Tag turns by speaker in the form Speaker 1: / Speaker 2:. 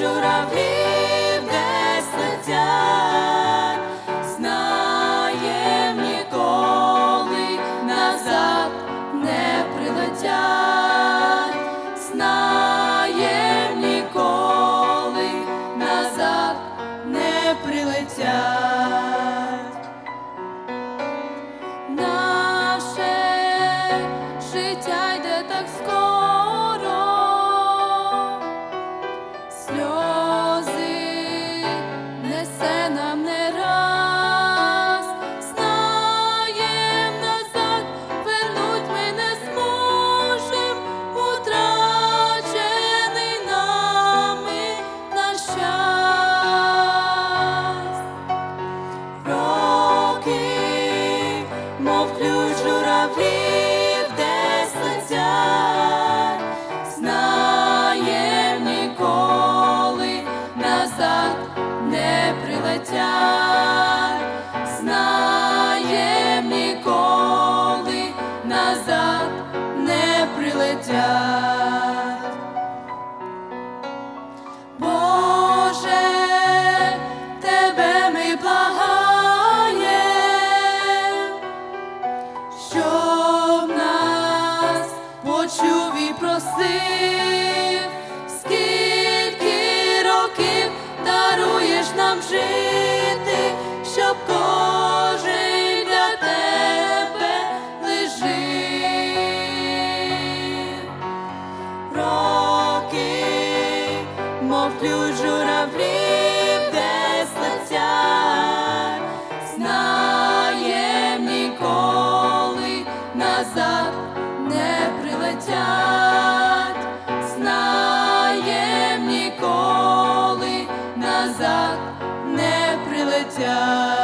Speaker 1: jura vir. Журавлів, десь летять, знаєм ніколи назад не прилетять, знаєм ніколи назад не прилетять. І простив, скільки років даруєш нам жити, щоб кожен для тебе лежив. Роки, мов ключ журавлів, назад не прилетять.